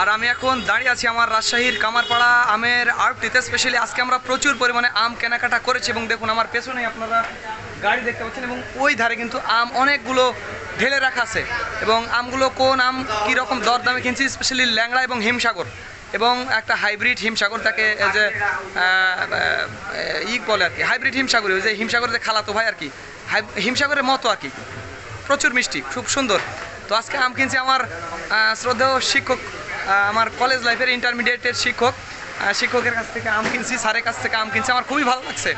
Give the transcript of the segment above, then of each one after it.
আর আমি এখন দাঁড়িয়ে আছি আমার রাজশাহীর কামারপাড়া আমের আর্টটিতে স্পেশালি আজকে আমরা প্রচুর পরিমাণে আম কেনাকাটা করেছি এবং দেখুন আমার পেছনেই আপনারা গাড়ি দেখতে পাচ্ছেন এবং ওই ধারে কিন্তু আম অনেকগুলো ঢেলে রাখা আছে। এবং আমগুলো কোন আম কী রকম দর দামে কিনছি? স্পেশালি ল্যাংড়া এবং হিমসাগর। এবং একটা হাইব্রিড হিমসাগর তাকে যে ই বলে আর কি, হাইব্রিড হিমসাগর, ওই যে হিমসাগরের যে খালাতো ভাই আর কি হিমসাগরের মতো আর কি। প্রচুর মিষ্টি, খুব সুন্দর। তো আজকে আম কিনছি আমার শ্রদ্ধেয় শিক্ষক আমার কলেজ লাইফের ইন্টারমিডিয়েটের শিক্ষক। শিক্ষকের কাছ থেকে আম কিনছি, স্যারের কাছ থেকে আম কিনছি। আমার খুবই ভালো লাগছে।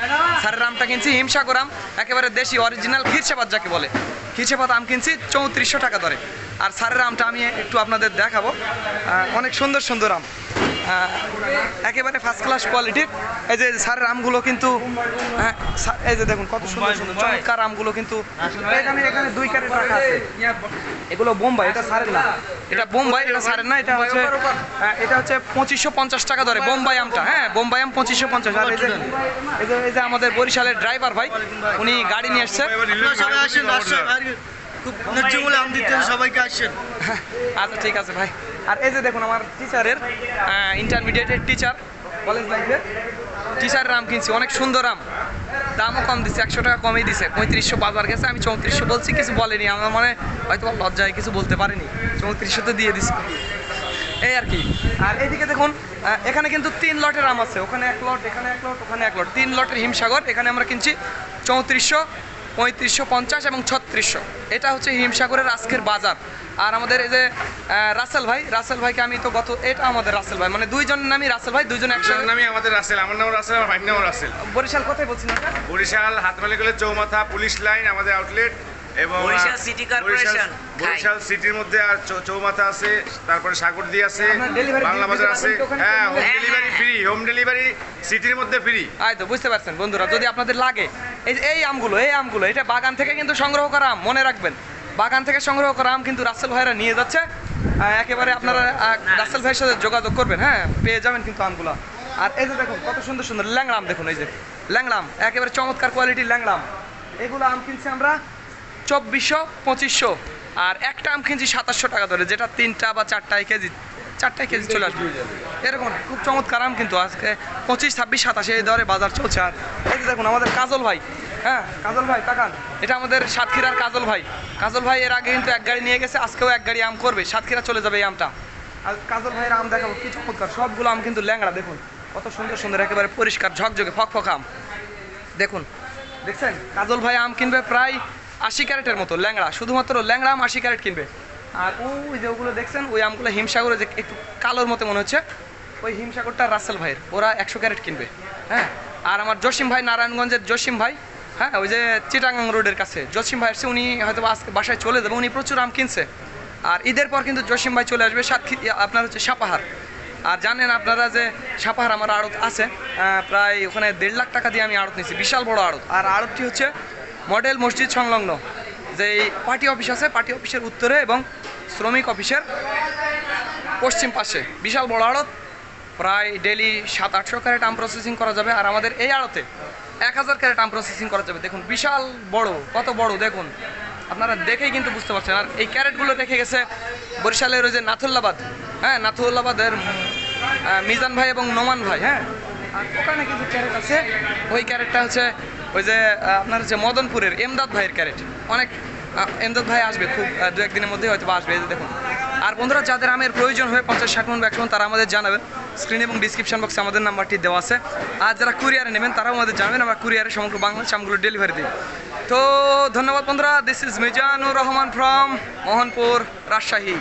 স্যারের আমটা কিনছি, হিমসাগর আম, একেবারে দেশি অরিজিনাল খিরসেপাত যাকে বলে। খিরসেপাত আম কিনছি, চৌত্রিশশো টাকা ধরে আর স্যারের আমটা আমি একটু আপনাদের দেখাবো। অনেক সুন্দর সুন্দর আম। একেবারে ফার্স্ট ক্লাস কোয়ালিটির এই যে স্যারের আমগুলো কিন্তু হ্যাঁ, স্যার- এই যে দেখুন কত সুন্দর সুন্দর চমৎকার আমগুলো কিন্তু এখানে এখানে দুই ক্যারেট রাখা আছে। এগুলো বোম্বাই এটা সারের না। এটা বোম্বাই এটা সারের না এটা হচ্ছে হ্যাঁ, এটা হচ্ছে পঁচিশশো পঞ্চাশ টাকা ধরে বোম্বাই আমটা হ্যাঁ বোম্বাই আম পঁচিশশো পঞ্চাশ। আর এই যে এই যে আমাদের বরিশালের ড্রাইভার ভাই উনি গাড়ি নিয়ে এসছে খুব ন্যায্য মূল্যে আম দিতে সবাইকে আসেন। আচ্ছা ঠিক আছে ভাই। আর এই যে দেখুন আমার টিচারের ইন্টারমিডিয়েটের টিচার কলেজ লাইফের টিচারের আম কিনছি অনেক সুন্দর আম দামও কম দিচ্ছে একশো টাকা কমই দিছে পঁয়ত্রিশশো বাজার গেছে আমি চৌত্রিশশো বলছি কিছু বলেনি আমার মানে হয়তো লজ্জায় কিছু বলতে পারিনি। চৌত্রিশশো তো দিয়ে দিছি। এই আর কি। আর এইদিকে দেখুন এখানে কিন্তু তিন লটের আম আছে ওখানে এক লট এখানে এক লট ওখানে এক লট। তিন লটের হিমসাগর এখানে আমরা কিনছি চৌত্রিশশো। পঁয়ত্রিশশো পঞ্চাশ এবং ছত্রিশশো। এটা হচ্ছে হিমসাগরের আজকের বাজার। আর আমাদের এই যে রাসেল ভাই রাসেল ভাইকে আমি তো গত এটা আমাদের রাসেল ভাই। মানে দুইজনের নামই রাসেল ভাই দুইজন একসাথে নামই আমাদের রাসেল। আমার নাম রাসেল আমার ভাইয়ের নাম রাসেল। বরিশাল কোথায় বলছেন? বরিশাল হাতমালিগুলের চৌমাথা পুলিশ লাইন আমাদের আউটলেট এবং বরিশাল সিটি কর্পোরেশন। বরিশাল- সিটির মধ্যে আর চৌমাথা আছে তারপরে সাগরদি আছে বাংলা বাজার আছে? হ্যাঁ home delivery. Free home delivery সিটির মধ্যে ফ্রি আয় তো বুঝতে পারছেন বন্ধুরা। যদি আপনাদের লাগে এই এই আমগুলো এই আমগুলো, এটা বাগান থেকে কিন্তু সংগ্রহ করা আম, মনে রাখবেন। বাগান থেকে সংগ্রহ করা আম কিন্তু রাসেল ভাইরা নিয়ে যাচ্ছে। একেবারে আপনারা রাসেল ভাইয়ের সাথে যোগাযোগ করবেন হ্যাঁ? পেয়ে যাবেন কিন্তু আমগুলো। আর এই যে দেখুন, কত সুন্দর সুন্দর ল্যাংড়াম দেখুন, এই যে। ল্যাংড়াম একেবারে চমৎকার কোয়ালিটির ল্যাংড়াম এগুলো আম কিনছি আমরা চব্বিশশো, পঁচিশশো। আর একটা আম কিনছি সাতাশশো টাকা ধরে, যেটা তিনটা বা চারটায় কেজি চারটায় কেজি চলে আসবে। এরকম খুব চমৎকার আম কিন্তু আজকে পঁচিশ, ছাব্বিশ, সাতাশে এই দরে বাজার চলছে। আর এই যে দেখুন, আমাদের কাজল ভাই হ্যাঁ কাজল ভাই, তাকান। এটা আমাদের সাতক্ষীরার কাজল ভাই। কাজল ভাই এর আগে কিন্তু এক গাড়ি নিয়ে গেছে, আজকেও এক গাড়ি আম করবে। সাতক্ষীরা চলে যাবে এই আমটা। আর কাজল ভাইয়ের আম দেখাবো, কি চমৎকার। সবগুলো আম কিন্তু ল্যাংড়া, দেখুন। কত সুন্দর সুন্দর, একেবারে পরিষ্কার, ঝকঝকে ফক ফক আম। দেখুন, দেখছেন? কাজল ভাই আম কিনবে প্রায় আশি ক্যারেটের মতো, ল্যাংড়া। শুধুমাত্র ল্যাংড়া আম আশি ক্যারেট কিনবে। আর ওই যে ওগুলো দেখছেন, ওই আমগুলো হিমসাগরে যে একটু কালোর মতো মনে হচ্ছে, ওই হিমসাগরটা রাসেল ভাইয়ের। ওরা একশো ক্যারেট কিনবে হ্যাঁ? আর আমার জসিম ভাই, নারায়ণগঞ্জের জসিম ভাই হ্যাঁ ওই যে চিটাগাং রোডের কাছে। জসিম ভাই আসছে উনি হয়তো আজকে বাসায় চলে যাবে, উনি প্রচুর আম কিনছে। আর ঈদের পর কিন্তু জসিম ভাই চলে আসবে সাতক্ষী আপনার হচ্ছে সাপাহার। আর জানেন আপনারা যে সাপাহার আমার আড়ত আছে প্রায় ওখানে দেড় লাখ টাকা দিয়ে আমি আড়ত নিয়েছি, বিশাল বড় আড়ত। আর আড়তটি হচ্ছে মডেল মসজিদ সংলগ্ন, যে পার্টি অফিস আছে, পার্টি অফিসের উত্তরে এবং শ্রমিক অফিসের পশ্চিম পাশে। বিশাল বড় আড়ত। প্রায় ডেলি সাত, আটশো ক্যারেট আম প্রসেসিং করা যাবে। আর আমাদের এই আড়তে এক হাজার ক্যারেট আম প্রসেসিং করা যাবে। দেখুন, বিশাল বড়, কত বড়, দেখুন। আপনারা দেখেই কিন্তু বুঝতে পারছেন। আর এই ক্যারেটগুলো রেখে গেছে বরিশালের ওই যে নাথুল্লাবাদ। হ্যাঁ নাথুল্লাবাদের মিজান ভাই এবং নোমান ভাই হ্যাঁ। আর ওখানে কিছু ক্যারেট আছে। ওই ক্যারেটটা হচ্ছে ওই যে আপনার হচ্ছে মদনপুরের এমদাদ ভাইয়ের ক্যারেট। অনেক এমদাদ ভাই আসবে খুব দু একদিনের মধ্যে হয়তো আসবে দেখুন। আর বন্ধুরা, যাদের আমের প্রয়োজন হয়ে, পঞ্চাশ ষাট মন একশো তারা আমাদের জানাবেন স্ক্রিন এবং ডিসক্রিপশন বক্সে আমাদের নাম্বারটি দেওয়া আছে। আর যারা কুরিয়ারে নেবেন, তারাও আমাদের জানাবেন। আমরা কুরিয়ারে সমগ্র বাংলাদেশ আমগুলো ডেলিভারি দিই। তো ধন্যবাদ বন্ধুরা this is Mizanur Rahman from Mohanpur, Rajshahi.